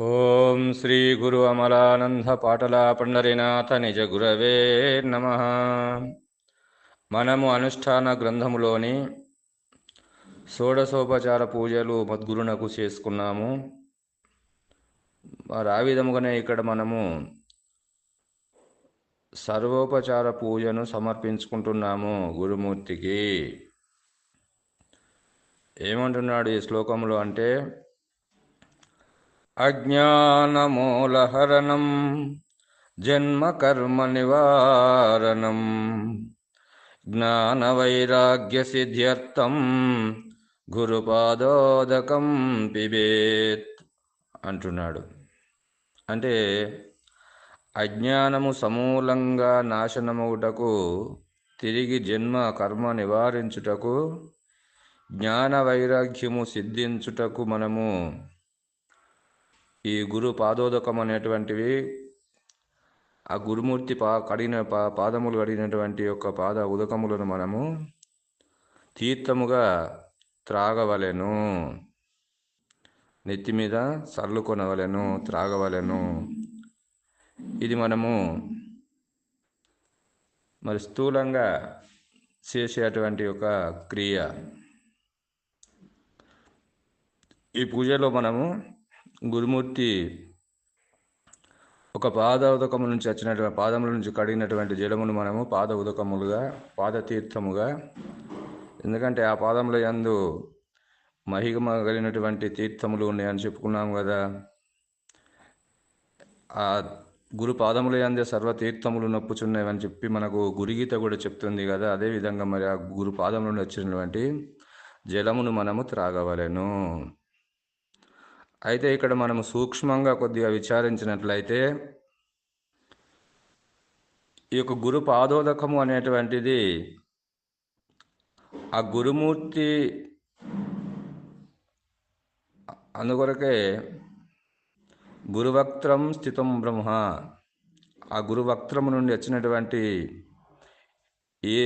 ఓం శ్రీ గురు అమలానంద పాటల పండరినాథ నిజ గురవే నమ. మనము అనుష్ఠాన గ్రంథములోని షోడశోపచార పూజలు మద్గురునకు చేసుకున్నాము. ఆ విధముగానే ఇక్కడ మనము సర్వోపచార పూజను సమర్పించుకుంటున్నాము గురుమూర్తికి. ఏమంటున్నాడు ఈ శ్లోకంలో అంటే అజ్ఞానమూలహరణం జన్మకర్మ నివారణం జ్ఞానవైరాగ్యసిద్ధ్యర్థం గురుపాదోదకం పిబేత్ అంటున్నాడు. అంటే అజ్ఞానము సమూలంగా నాశనమవుటకు తిరిగి జన్మ కర్మ నివారించుటకు జ్ఞాన వైరాగ్యము సిద్ధించుటకు మనము ఈ గురు పాదోదకం అనేటువంటివి ఆ గురుమూర్తి పా కడిగిన పా పాదములు కడిగినటువంటి యొక్క పాద ఉదకములను మనము తీర్థముగా త్రాగవలెను. నెత్తి మీద చల్లుకొనవలెను త్రాగవలెను. ఇది మనము మరి స్థూలంగా చేసేటువంటి ఒక క్రియ. ఈ పూజలో మనము గురుమూర్తి ఒక పాద ఉదకము నుంచి వచ్చినటువంటి పాదముల నుంచి కడిగినటువంటి జలమును మనము పాద ఉదకములుగా పాదతీర్థముగా ఎందుకంటే ఆ పాదముల యందు మహిమ కలిగినటువంటి తీర్థములు ఉన్నాయని చెప్పుకున్నాము కదా. ఆ గురు పాదముల యందే సర్వతీర్థములు నొప్పుచున్నాయని చెప్పి మనకు గురిగీత కూడా చెప్తుంది కదా. అదేవిధంగా మరి ఆ గురు పాదముల నుండి వచ్చినటువంటి జలమును మనము త్రాగవలెను. అయితే ఇక్కడ మనం సూక్ష్మంగా కొద్దిగా విచారించినట్లయితే ఈ యొక్క గురు పాదోదకము అనేటువంటిది ఆ గురుమూర్తి అందుకొరకే గురువక్త్రం స్థితం బ్రహ్మ. ఆ గురువక్త్రము నుండి వచ్చినటువంటి ఏ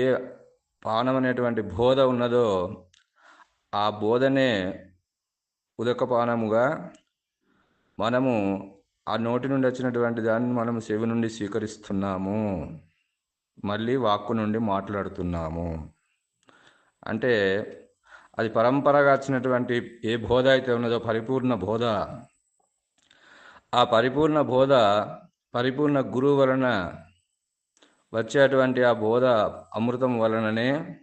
పానం అనేటువంటి బోధ ఉన్నదో ఆ బోధనే ఉదకపానముగా మనము ఆ నోటి నుండి వచ్చినటువంటి దాన్ని మనం చెవి నుండి స్వీకరిస్తున్నాము. మళ్ళీ వాక్కు నుండి మాట్లాడుతున్నాము. అంటే అది పరంపరగా వచ్చినటువంటి ఏ బోధ అయితే ఉన్నదో పరిపూర్ణ బోధ ఆ పరిపూర్ణ బోధ పరిపూర్ణ గురువు వలన వచ్చేటువంటి ఆ బోధ అమృతం వలననే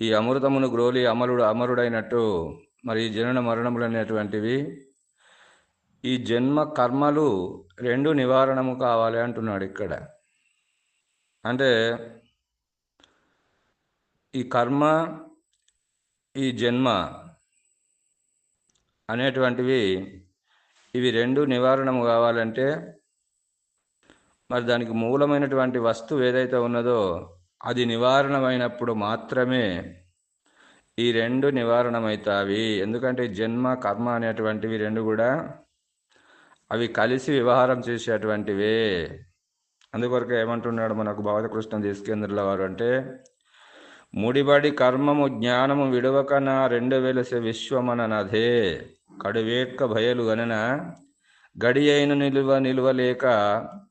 ఈ అమృతమును గ్రోలి అమరుడు అమరుడైనట్టు మరి జనన మరణములు అనేటువంటివి ఈ జన్మ కర్మలు రెండు నివారణము కావాలి అంటున్నాడు ఇక్కడ. అంటే ఈ కర్మ ఈ జన్మ అనేటువంటివి ఇవి రెండు నివారణము కావాలంటే మరి దానికి మూలమైనటువంటి వస్తువు ఏదైతే ఉన్నదో అది నివారణమైనప్పుడు మాత్రమే ఈ రెండు నివారణమవుతావి. ఎందుకంటే జన్మ కర్మ అనేటువంటివి రెండు కూడా అవి కలిసి వ్యవహారం చేసేటువంటివే. అందుకొరకు ఏమంటున్నాడు మనకు భగవతకృష్ణ దేశకేంద్రుల వారు అంటే ముడిబడి కర్మము జ్ఞానము విడవక నా రెండు వెలసే విశ్వమననదే. కడువేట్క భయలు గనన గడి అయిన నిలువ నిలువలేక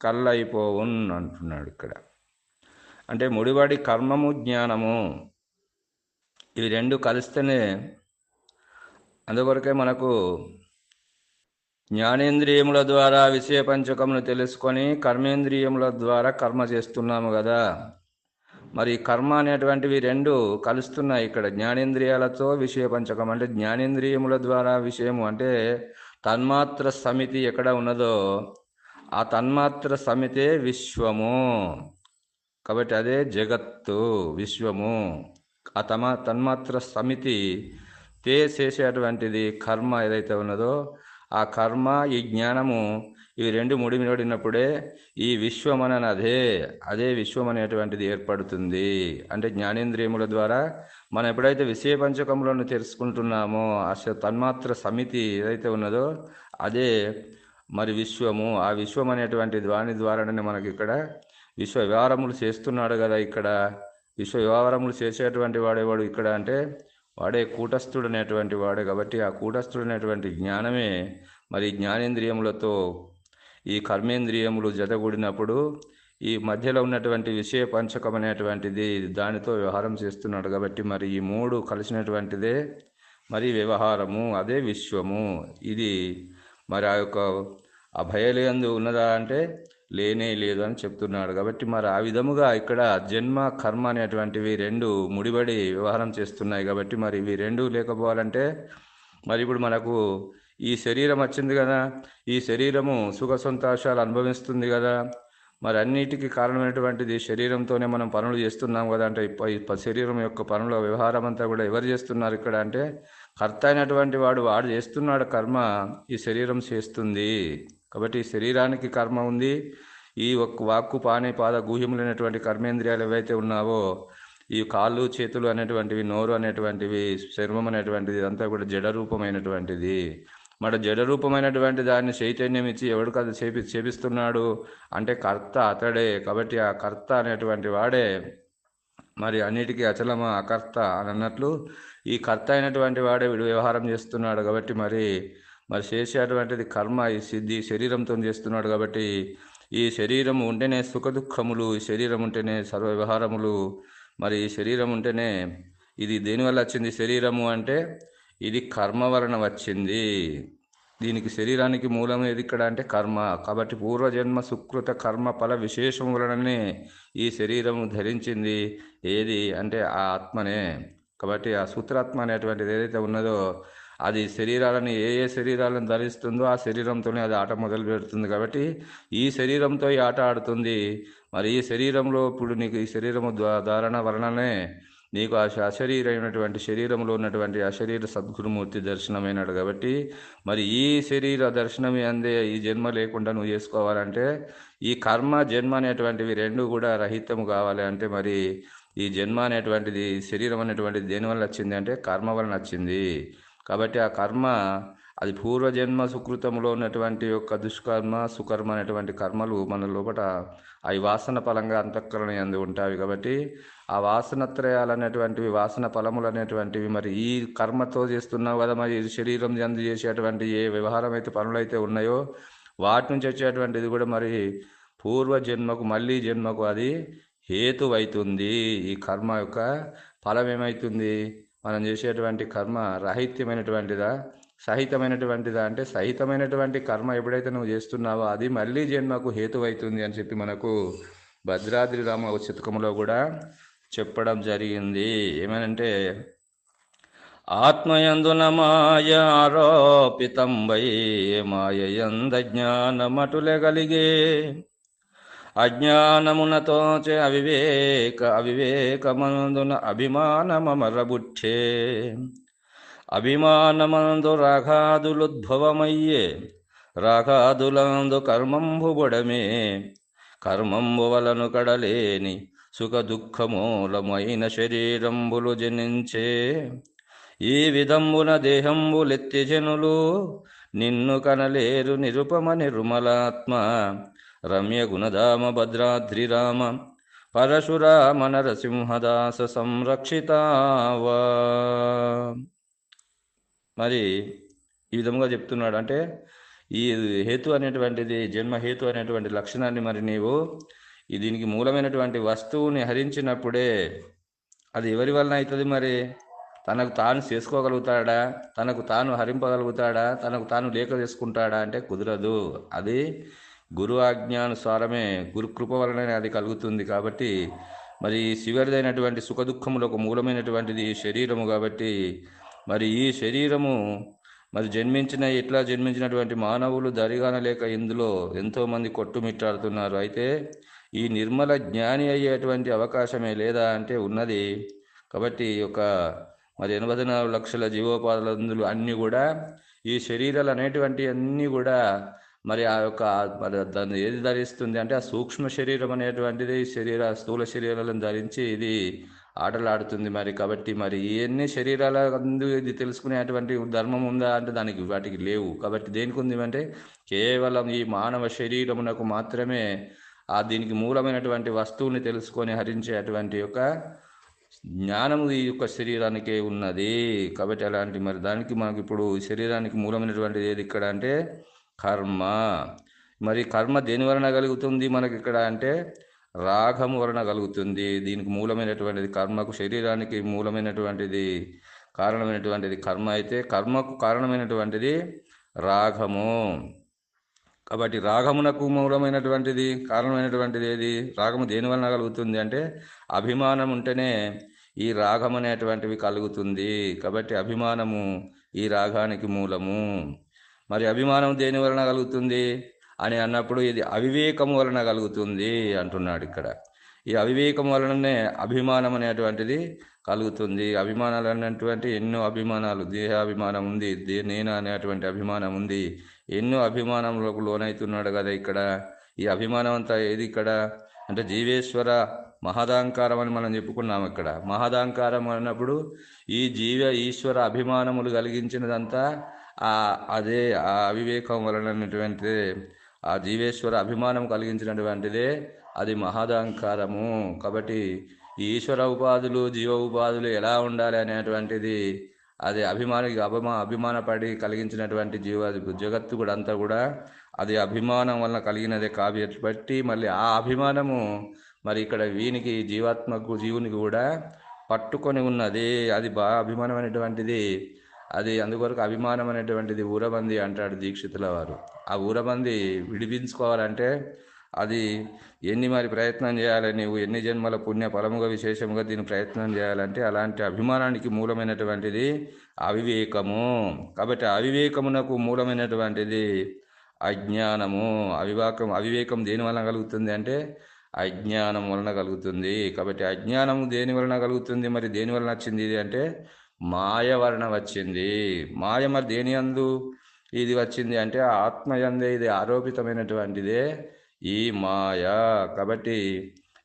కళ్ళైపోవున్ అంటున్నాడు ఇక్కడ. అంటే ముడిబడి కర్మము జ్ఞానము. ఇవి రెండు కలిస్తేనే అందువరకే మనకు జ్ఞానేంద్రియముల ద్వారా విషయ పంచకమును తెలుసుకొని కర్మేంద్రియముల ద్వారా కర్మ చేస్తున్నాము కదా మరి కర్మ అనేటువంటివి రెండు కలుస్తున్నాయి ఇక్కడ. జ్ఞానేంద్రియాలతో విషయ పంచకం అంటే జ్ఞానేంద్రియముల ద్వారా విషయము అంటే తన్మాత్ర సమితి ఎక్కడ ఉన్నదో ఆ తన్మాత్ర సమితే విశ్వము. కాబట్టి అదే జగత్తు విశ్వము. ఆ తమ తన్మాత్ర సమితి తే చేసేటువంటిది కర్మ ఏదైతే ఉన్నదో ఆ కర్మ ఈ జ్ఞానము ఇవి రెండు ముడిమిడినప్పుడే ఈ విశ్వమన అదే అదే విశ్వం అనేటువంటిది ఏర్పడుతుంది. అంటే జ్ఞానేంద్రియముల ద్వారా మనం ఎప్పుడైతే విషయ పంచకములను తెలుసుకుంటున్నామో ఆ తన్మాత్ర సమితి ఏదైతే ఉన్నదో అదే మరి విశ్వము. ఆ విశ్వం అనేటువంటి దాని ద్వారానే మనకి ఇక్కడ విశ్వ వ్యవహారములు చేస్తున్నాడు కదా ఇక్కడ. విశ్వ వ్యవహారములు చేసేటువంటి వాడేవాడు ఇక్కడ అంటే వాడే కూటస్థుడు అనేటువంటి వాడే కాబట్టి ఆ కూటస్థుడు అనేటువంటి జ్ఞానమే మరి జ్ఞానేంద్రియములతో ఈ కర్మేంద్రియములు జతగూడినప్పుడు ఈ మధ్యలో ఉన్నటువంటి విషయ పంచకం అనేటువంటిది దానితో వ్యవహారం చేస్తున్నాడు కాబట్టి మరి ఈ మూడు కలిసినటువంటిదే మరి వ్యవహారము అదే విశ్వము. ఇది మరి ఆ యొక్క అభయలేందు ఉన్నదా అంటే లేనే లేదు అని చెప్తున్నాడు. కాబట్టి మరి ఆ విధముగా ఇక్కడ జన్మ కర్మ అనేటువంటివి రెండు ముడిబడి వ్యవహారం చేస్తున్నాయి. కాబట్టి మరి ఇవి రెండు లేకపోవాలంటే మరి ఇప్పుడు మనకు ఈ శరీరం వచ్చింది కదా ఈ శరీరము సుఖ సంతోషాలు అనుభవిస్తుంది కదా మరి అన్నిటికీ కారణమైనటువంటిది శరీరంతోనే మనం పనులు చేస్తున్నాం కదా అంటే శరీరం యొక్క పనుల వ్యవహారం అంతా కూడా ఎవరు చేస్తున్నారు ఇక్కడ అంటే కర్త అయినటువంటి వాడు వాడు చేస్తున్నాడు కర్మ ఈ శరీరం చేస్తుంది. కాబట్టి శరీరానికి కర్మ ఉంది. ఈ ఒక్క వాక్కు పాని పాద గుహ్యములైనటువంటి కర్మేంద్రియాలు ఏవైతే ఉన్నావో ఈ కాళ్ళు చేతులు అనేటువంటివి నోరు అనేటువంటివి చర్మం అనేటువంటిది అంతా కూడా జడ రూపమైనటువంటిది. మన జడ రూపమైనటువంటి దాన్ని చైతన్యం ఇచ్చి ఎవడు కదా చేపి చేపిస్తున్నాడు? అంటే కర్త అతడే. కాబట్టి ఆ కర్త అనేటువంటి వాడే. మరి అన్నిటికీ అచలమ అకర్త అని అన్నట్లు ఈ కర్త అయినటువంటి వాడే వీడు వ్యవహారం చేస్తున్నాడు. కాబట్టి మరి మరి చేసేటువంటిది కర్మ ఈ సిద్ధి శరీరంతో చేస్తున్నాడు కాబట్టి ఈ శరీరం ఉంటేనే సుఖదుఖములు ఈ శరీరం ఉంటేనే సర్వ వ్యవహారములు మరి ఈ శరీరం ఉంటేనే ఇది దేనివల్ల వచ్చింది? శరీరము అంటే ఇది కర్మ వలన వచ్చింది. దీనికి శరీరానికి మూలం ఏది ఇక్కడ అంటే కర్మ. కాబట్టి పూర్వజన్మ సుకృత కర్మ ఫల విశేషం వలననే ఈ శరీరం ధరించింది. ఏది? అంటే ఆ ఆత్మనే. కాబట్టి ఆ సూత్రాత్మ అనేటువంటిది ఏదైతే ఉన్నదో అది శరీరాలను ఏ ఏ శరీరాలను ధరిస్తుందో ఆ శరీరంతోనే అది ఆట మొదలు పెడుతుంది కాబట్టి ఈ శరీరంతో ఈ ఆట ఆడుతుంది. మరి ఈ శరీరంలో ఇప్పుడు నీకు ఈ శరీరము ధారణ వలననే నీకు ఆ అశరీరమైనటువంటి శరీరంలో ఉన్నటువంటి అశరీర సద్గురుమూర్తి దర్శనమైనాడు కాబట్టి మరి ఈ శరీర దర్శనం అందే ఈ జన్మ లేకుండా నువ్వు చేసుకోవాలంటే ఈ కర్మ జన్మ అనేటువంటివి రెండు కూడా రహితము కావాలి అంటే మరి ఈ జన్మ అనేటువంటిది శరీరం అనేటువంటిది దేనివల్ల వచ్చింది అంటే కర్మ వలన వచ్చింది. కాబట్టి ఆ కర్మ అది పూర్వజన్మ సుకృతంలో ఉన్నటువంటి యొక్క దుష్కర్మ సుకర్మ అనేటువంటి కర్మలు మన లోపల అవి వాసన ఫలంగా అంతఃకరణ ఎందు ఉంటాయి కాబట్టి ఆ వాసనత్రయాలు అనేటువంటివి వాసన ఫలములు అనేటువంటివి మరి ఈ కర్మతో చేస్తున్నావు కదా మరి ఈ శరీరం ఎందు చేసేటువంటి ఏ వ్యవహారం అయితే పనులు అయితే ఉన్నాయో వాటి నుంచి వచ్చేటువంటిది కూడా మరి పూర్వ జన్మకు మళ్ళీ జన్మకు అది హేతువైతుంది. ఈ కర్మ యొక్క ఫలం ఏమవుతుంది మనం చేసేటువంటి కర్మ రాహిత్యమైనటువంటిదా? సహితమైనటువంటిదా అంటే సహితమైనటువంటి కర్మ ఎప్పుడైతే నువ్వు చేస్తున్నావో అది మళ్ళీ జన్మకు హేతువైతుంది అని చెప్పి మనకు భద్రాద్రి రామ శతకంలో కూడా చెప్పడం జరిగింది. ఏమనంటే ఆత్మయందున మాయ ఆరోపితంబై మాయయంద జ్ఞానమటులెగలిగే అజ్ఞానమునతోచే అవివేక అవివేకమందున అభిమానమరబుట్టే అభిమానమందు రాఘాదులుద్భవమయ్యే రాఘాదులందు కర్మంబుబడమే కర్మంబు వలను కడలేని సుఖ దుఃఖమూలమైన శరీరంబులు జనించే. ఈ విధంబున దేహంబులెత్తి జనులు నిన్ను కనలేరు నిరుపమ నిరుమలాత్మ. రమ్య గుణధామ భద్రాద్రిరామ పరశురామ నరసింహదాస సంరక్షితావా మరి ఈ విధంగా చెప్తున్నాడు అంటే ఈ హేతు అనేటువంటిది జన్మ హేతు అనేటువంటి లక్షణాన్ని మరి నీవు దీనికి మూలమైనటువంటి వస్తువుని హరించినప్పుడే అది ఎవరి వలన అవుతుంది మరి? తనకు తాను చేసుకోగలుగుతాడా? తనకు తాను హరింపగలుగుతాడా? తనకు తాను లేఖ చేసుకుంటాడా? అంటే కుదరదు. అది గురు ఆజ్ఞానుసారమే గురుకృప వలననే అది కలుగుతుంది కాబట్టి మరి శివరిదైనటువంటి సుఖ ఒక మూలమైనటువంటిది శరీరము కాబట్టి మరి ఈ శరీరము మరి జన్మించిన ఇట్లా జన్మించినటువంటి మానవులు దరిగానలేక ఇందులో ఎంతోమంది కొట్టుమిట్టాడుతున్నారు. అయితే ఈ నిర్మల జ్ఞాని అయ్యేటువంటి అవకాశమే లేదా అంటే ఉన్నది. కాబట్టి ఒక మరి ఎనభై నాలుగు లక్షల జీవోపాధులందులు అన్నీ కూడా ఈ శరీరాలు అనేటువంటి అన్నీ కూడా మరి ఆ యొక్క మరి దాన్ని ఏది ధరిస్తుంది అంటే ఆ సూక్ష్మ శరీరం అనేటువంటిది శరీర స్థూల శరీరాలను ధరించి ఇది ఆటలాడుతుంది మరి కాబట్టి మరి ఇవన్నీ శరీరాల ఇది తెలుసుకునేటువంటి ధర్మం ఉందా అంటే దానికి వాటికి లేవు. కాబట్టి దేనికి ఉంది అంటే కేవలం ఈ మానవ శరీరమునకు మాత్రమే ఆ దీనికి మూలమైనటువంటి వస్తువుని తెలుసుకొని హరించేటువంటి యొక్క జ్ఞానము ఈ యొక్క శరీరానికే ఉన్నది. కాబట్టి అలాంటి మరి దానికి మనకి ఇప్పుడు శరీరానికి మూలమైనటువంటిది ఏది ఇక్కడ అంటే కర్మ. మరి కర్మ దేని వలన కలుగుతుంది మనకి ఇక్కడ అంటే రాగము వలన కలుగుతుంది. దీనికి మూలమైనటువంటిది కర్మకు శరీరానికి మూలమైనటువంటిది కారణమైనటువంటిది కర్మ అయితే కర్మకు కారణమైనటువంటిది రాగము. కాబట్టి రాగమునకు మూలమైనటువంటిది కారణమైనటువంటిది ఏది? రాగము దేని వలన కలుగుతుంది అంటే అభిమానం ఉంటేనే ఈ రాగం అనేటువంటివి కలుగుతుంది. కాబట్టి అభిమానము ఈ రాగానికి మూలము. మరి అభిమానం దేని వలన కలుగుతుంది? అని అన్నప్పుడు ఇది అవివేకం వలన కలుగుతుంది అంటున్నాడు ఇక్కడ. ఈ అవివేకం వలననే అభిమానం అనేటువంటిది కలుగుతుంది. అభిమానాలు అనేటువంటి ఎన్నో అభిమానాలు దేహాభిమానం ఉంది దే నేను అనేటువంటి అభిమానం ఉంది. ఎన్నో అభిమానములకు లోనవుతున్నాడు కదా ఇక్కడ. ఈ అభిమానం అంతా ఏది ఇక్కడ? అంటే జీవేశ్వర మహదాంకారం అని మనం చెప్పుకున్నాం ఇక్కడ. మహదాంకారం అన్నప్పుడు ఈ జీవ ఈశ్వర అభిమానములు కలిగించినదంతా అదే ఆ అవివేకం వలనటువంటిదే ఆ జీవేశ్వర అభిమానం కలిగించినటువంటిదే అది మహదాంకారము. కాబట్టి ఈశ్వర ఉపాధులు జీవ ఉపాధులు ఎలా ఉండాలి అనేటువంటిది అది అభిమాని అభిమా అభిమానపడి కలిగించినటువంటి జీవ జగత్తు కూడా అంతా కూడా అది అభిమానం వలన కలిగినదే కాబట్టి మళ్ళీ ఆ అభిమానము మరి ఇక్కడ వీనికి జీవాత్మకు జీవునికి కూడా పట్టుకొని ఉన్నది. అది బాగా అభిమానమైనటువంటిది. అది అందుకొరకు అభిమానం అనేటువంటిది ఊరబంది అంటాడు దీక్షితుల వారు. ఆ ఊరబంది విడిపించుకోవాలంటే అది ఎన్ని మరి ప్రయత్నం చేయాలి నీవు ఎన్ని జన్మల పుణ్య ఫలముగా విశేషముగా దీని ప్రయత్నం చేయాలంటే అలాంటి అభిమానానికి మూలమైనటువంటిది అవివేకము. కాబట్టి అవివేకమునకు మూలమైనటువంటిది అజ్ఞానము. అవివేకం అవివేకం దేని వలన కలుగుతుంది అంటే అజ్ఞానం వలన కలుగుతుంది. కాబట్టి అజ్ఞానం దేని వలన కలుగుతుంది? మరి దేని వలన వచ్చింది ఇది అంటే మాయ వచ్చింది. మాయ మరి దేని అందు? ఇది వచ్చింది అంటే ఆత్మయందే ఇది ఆరోపితమైనటువంటిదే ఈ మాయ. కాబట్టి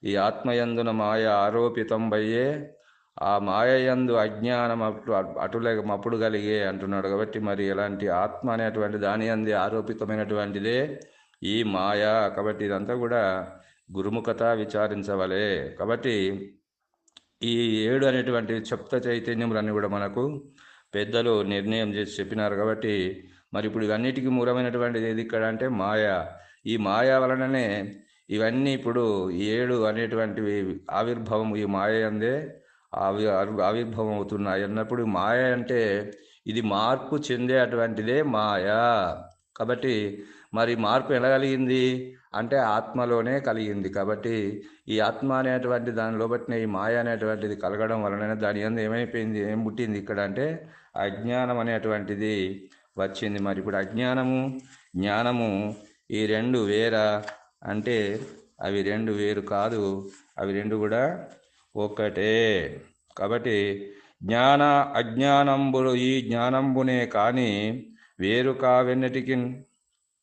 ఈ ఆత్మయందున మాయ ఆరోపితం బయ్యే ఆ మాయయందు అజ్ఞానం అటు అటులే అప్పుడు కలిగే అంటున్నాడు. కాబట్టి మరి ఎలాంటి ఆత్మ అనేటువంటి దాని అంది ఆరోపితమైనటువంటిదే ఈ మాయ. కాబట్టి ఇదంతా కూడా గురుముఖత విచారించవలే. కాబట్టి ఈ ఏడు అనేటువంటి చెప్త చైతన్యములన్నీ కూడా మనకు పెద్దలు నిర్ణయం చేసి చెప్పినారు కాబట్టి మరి ఇప్పుడు ఇవన్నిటికీ మూలమైనటువంటిది ఏది ఇక్కడ అంటే మాయ. ఈ మాయ వలననే ఇవన్నీ ఇప్పుడు ఈ ఏడు అనేటువంటివి ఆవిర్భావం ఈ మాయ అందే ఆవి ఆవిర్భావం అవుతున్నాయి అన్నప్పుడు మాయ అంటే ఇది మార్పు చెందే అటువంటిదే మాయ. కాబట్టి మరి మార్పు ఎలా కలిగింది? అంటే ఆత్మలోనే కలిగింది. కాబట్టి ఈ ఆత్మ అనేటువంటి దాని లోబట్టిన ఈ మాయ అనేటువంటిది కలగడం వలన దాని ఎందు ఏమైపోయింది ఏం పుట్టింది ఇక్కడ అంటే అజ్ఞానం అనేటువంటిది వచ్చింది. మరి ఇప్పుడు అజ్ఞానము జ్ఞానము ఈ రెండు వేరా? అంటే అవి రెండు వేరు కాదు అవి రెండు కూడా ఒకటే. కాబట్టి జ్ఞాన అజ్ఞానంబులు ఈ జ్ఞానంబునే కానీ వేరు కావెన్నటికి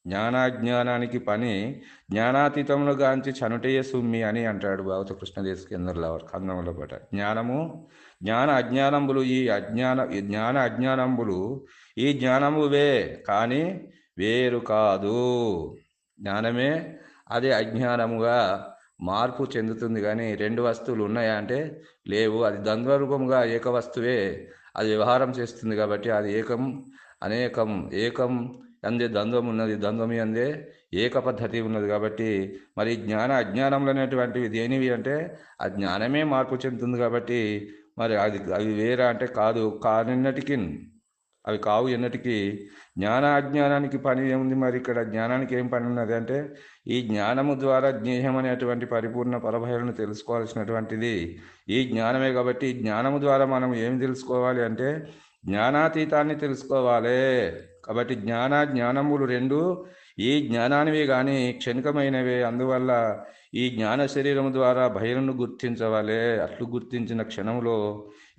జ్ఞానాజ్ఞానానికి పని జ్ఞానాతీతంలో గాంచి చనుటయ్య సుమ్మి అని అంటాడు భావత కృష్ణదేశ కేంద్రంలో కందంలో పాట. జ్ఞానము జ్ఞాన అజ్ఞానంబులు ఈ అజ్ఞాన ఈ జ్ఞాన అజ్ఞానంబులు ఈ జ్ఞానమువే కానీ వేరు కాదు. జ్ఞానమే అదే అజ్ఞానముగా మార్పు చెందుతుంది కానీ రెండు వస్తువులు ఉన్నాయా అంటే లేవు. అది ద్వంద్వరూపముగా ఏక వస్తువే. అది వ్యవహారం చేస్తుంది కాబట్టి అది ఏకం అనేకం ఏకం అందే ద్వంద్వం ఉన్నది ద్వంద్వమి అందే ఏక పద్ధతి ఉన్నది కాబట్టి మరి జ్ఞాన అజ్ఞానంలో అనేటువంటివి దేనివి అంటే ఆ జ్ఞానమే మార్పు చెందుతుంది కాబట్టి మరి అది అవి వేరా అంటే కాదు కానిన్నటికి అవి కావు ఎన్నటికీ. జ్ఞాన అజ్ఞానానికి పని ఏముంది మరి ఇక్కడ? జ్ఞానానికి ఏం పని ఉన్నది అంటే ఈ జ్ఞానము ద్వారా జ్ఞేయం అనేటువంటి పరిపూర్ణ పరభయాలను తెలుసుకోవాల్సినటువంటిది. ఈ జ్ఞానమే కాబట్టి జ్ఞానము ద్వారా మనం ఏం తెలుసుకోవాలి అంటే జ్ఞానాతీతాన్ని తెలుసుకోవాలి. కాబట్టి జ్ఞాన జ్ఞానములు రెండు ఈ జ్ఞానానివి కానీ క్షణికమైనవే. అందువల్ల ఈ జ్ఞాన శరీరం ద్వారా భయలను గుర్తించవాలి. అట్లు గుర్తించిన క్షణంలో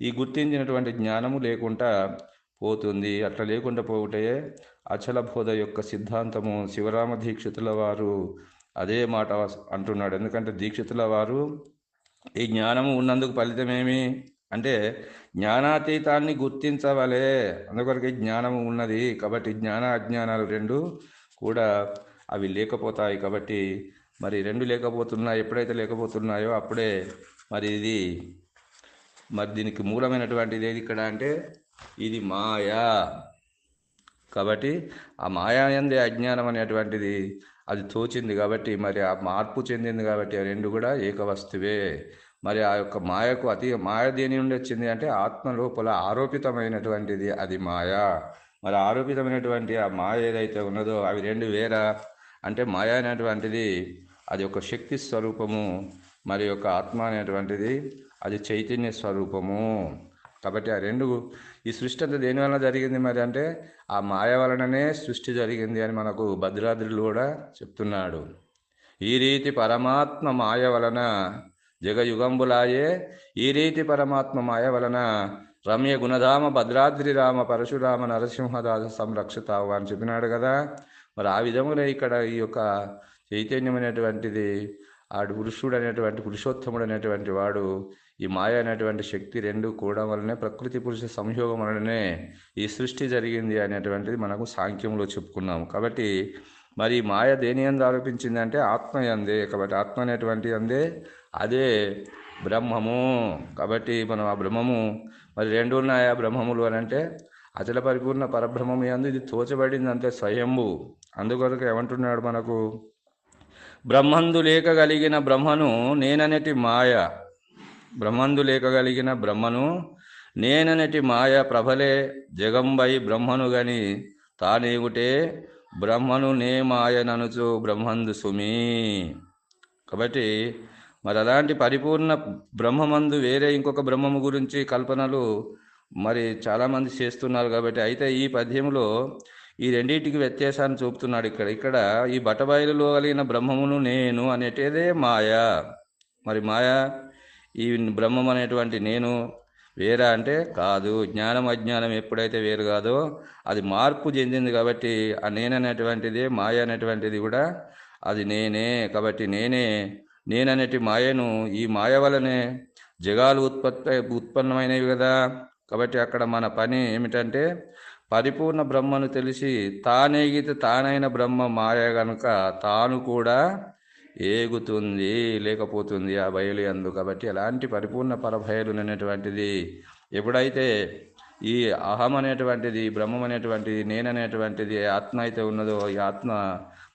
ఈ గుర్తించినటువంటి జ్ఞానము లేకుండా పోతుంది. అట్లా లేకుండా పోవుటే అచల బోధ యొక్క సిద్ధాంతము శివరామ దీక్షితుల వారు అదే మాట అంటున్నాడు. ఎందుకంటే దీక్షితుల వారు ఈ జ్ఞానము ఉన్నందుకు ఫలితమేమి? అంటే జ్ఞానాతీతాన్ని గుర్తించవలే. అందుకొరకే జ్ఞానము ఉన్నది. కాబట్టి జ్ఞాన అజ్ఞానాలు రెండు కూడా అవి లేకపోతాయి కాబట్టి మరి రెండు లేకపోతున్నాయి ఎప్పుడైతే లేకపోతున్నాయో అప్పుడే మరి ఇది మరి దీనికి మూలమైనటువంటిది ఏది ఇక్కడ అంటే ఇది మాయా. కాబట్టి ఆ మాయా ఎందే అజ్ఞానం అనేటువంటిది అది తోచింది కాబట్టి మరి ఆ మార్పు చెందింది కాబట్టి ఆ రెండు కూడా ఏకవస్తువే. మరి ఆ యొక్క మాయకు అతి మాయ దేని నుండి వచ్చింది అంటే ఆత్మ లోపల ఆరోపితమైనటువంటిది అది మాయ. మరి ఆరోపితమైనటువంటి ఆ మాయ ఏదైతే ఉన్నదో అవి రెండు వేరా? అంటే మాయ అనేటువంటిది అది ఒక శక్తి స్వరూపము మరి యొక్క ఆత్మ అనేటువంటిది అది చైతన్య స్వరూపము. కాబట్టి ఆ రెండు ఈ సృష్టి అంతా దేని వలన జరిగింది మరి అంటే ఆ మాయ వలననే సృష్టి జరిగింది అని మనకు భద్రాద్రులు కూడా చెప్తున్నాడు. ఈ రీతి పరమాత్మ మాయ వలన జగయుగంబులాయే ఈ రీతి పరమాత్మ మాయ వలన రమ్య గుణధామ భద్రాద్రి రామ పరశురామ నరసింహదాస సంరక్షితావు అని చెప్పినాడు కదా. మరి ఆ విధముగా ఇక్కడ ఈ యొక్క చైతన్యమైనటువంటిది ఆడు పురుషుడు అనేటువంటి పురుషోత్తముడు అనేటువంటి వాడు ఈ మాయ అనేటువంటి శక్తి రెండు కూడా వలనే ప్రకృతి పురుష సంయోగం వలనే ఈ సృష్టి జరిగింది అనేటువంటిది మనకు సాంఖ్యంలో చెప్పుకున్నాము. కాబట్టి మరి మాయ దేని ఎందు ఆరోపించిందంటే ఆత్మ అందే కాబట్టి ఆత్మ అనేటువంటి అందే అదే బ్రహ్మము. కాబట్టి మనం ఆ బ్రహ్మము మరి రెండు ఉన్నాయా బ్రహ్మములు అని అంటే అచల పరిపూర్ణ పరబ్రహ్మము అందు ఇది తోచబడింది అంతే స్వయంభు. అందుకొరకు ఏమంటున్నాడు మనకు? బ్రహ్మందు లేకగలిగిన బ్రహ్మను నేననేటి మాయ. బ్రహ్మందు లేకగలిగిన బ్రహ్మను నేననటి మాయ ప్రభలే జగంబై బ్రహ్మను గని తానేగుటే బ్రహ్మను నే మాయననుచు బ్రహ్మందు సుమి. కాబట్టి మరి అలాంటి పరిపూర్ణ బ్రహ్మమందు వేరే ఇంకొక బ్రహ్మము గురించి కల్పనలు మరి చాలామంది చేస్తున్నారు కాబట్టి అయితే ఈ పద్యంలో ఈ రెండింటికి వ్యత్యాసాన్ని చూపుతున్నాడు ఇక్కడ. ఇక్కడ ఈ బటబయలులో కలిగిన బ్రహ్మమును నేను అనేటిదే మాయ. మరి మాయ ఈ బ్రహ్మం అనేటువంటి నేను వేరా అంటే కాదు. జ్ఞానం అజ్ఞానం ఎప్పుడైతే వేరు కాదో అది మార్పు చెందింది కాబట్టి ఆ నేననేటువంటిది మాయ అనేటువంటిది కూడా అది నేనే కాబట్టి నేనే నేననేటి మాయను ఈ మాయ వలనే జగాలు ఉత్పత్తి ఉత్పన్నమైనవి కదా కాబట్టి అక్కడ మన పని ఏమిటంటే పరిపూర్ణ బ్రహ్మను తెలిసి తానేగితే తానైన బ్రహ్మ మాయ గనుక తాను కూడా ఏగుతుంది లేకపోతుంది ఆ బయలు అందు కాబట్టి ఎలాంటి పరిపూర్ణ పరభయలు అనేటువంటిది ఎప్పుడైతే ఈ అహం అనేటువంటిది బ్రహ్మం అనేటువంటిది నేననేటువంటిది ఆత్మ అయితే ఉన్నదో ఈ ఆత్మ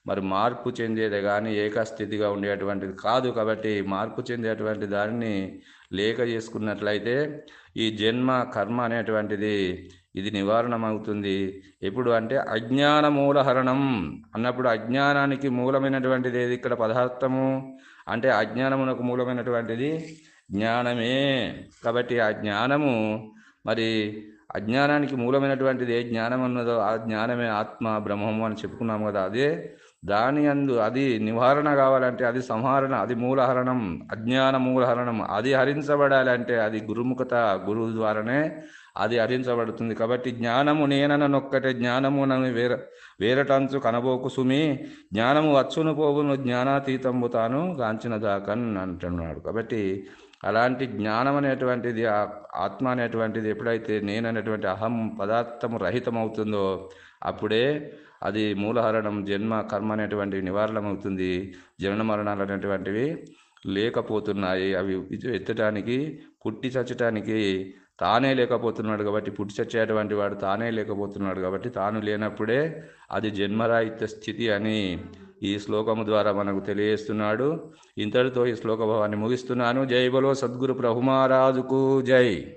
మరి మార్పు చెందేది కానీ ఏకస్థితిగా ఉండేటువంటిది కాదు కాబట్టి మార్పు చెందేటువంటి దానిని లేక చేసుకున్నట్లయితే ఈ జన్మ కర్మ అనేటువంటిది ఇది నివారణమవుతుంది. ఎప్పుడు అంటే అజ్ఞాన మూలహరణం అన్నప్పుడు అజ్ఞానానికి మూలమైనటువంటిది ఏది ఇక్కడ పదార్థము? అంటే అజ్ఞానమునకు మూలమైనటువంటిది జ్ఞానమే. కాబట్టి ఆ జ్ఞానము మరి అజ్ఞానానికి మూలమైనటువంటిది ఏ జ్ఞానం అన్నదో ఆ జ్ఞానమే ఆత్మ బ్రహ్మము అని చెప్పుకున్నాము కదా. అదే దాని అందు అది నివారణ కావాలంటే అది సంహరణ అది మూలహరణం అజ్ఞాన మూలహరణం అది హరించబడాలంటే అది గురుముఖత గురువు ద్వారానే అది హరించబడుతుంది. కాబట్టి జ్ఞానము నేననొక్కటే జ్ఞానము నన్ను వేర వేరటంచు కనబోకు సుమి జ్ఞానము వచ్చును పోవును జ్ఞానాతీతంబు తాను గాంచిన దాకన్ అంటున్నాడు. కాబట్టి అలాంటి జ్ఞానం అనేటువంటిది ఆత్మ అనేటువంటిది ఎప్పుడైతే నేను అనేటువంటి అహం పదార్థము రహితమవుతుందో అప్పుడే అది మూలహరణం జన్మ కర్మ అనేటువంటి నివారణమవుతుంది. జనన మరణాలు అనేటువంటివి లేకపోతున్నాయి. అవి ఎత్తటానికి పుట్టి చచ్చటానికి తానే లేకపోతున్నాడు కాబట్టి పుట్టి చచ్చేటువంటి వాడు తానే లేకపోతున్నాడు కాబట్టి తాను లేనప్పుడే అది జన్మరాహిత స్థితి అని ఈ శ్లోకము ద్వారా మనకు తెలియజేస్తున్నాడు. ఇంతటితో ఈ శ్లోక భావాన్ని ముగిస్తున్నాను. జై బలో సద్గురు ప్రభుమారాజుకు జై.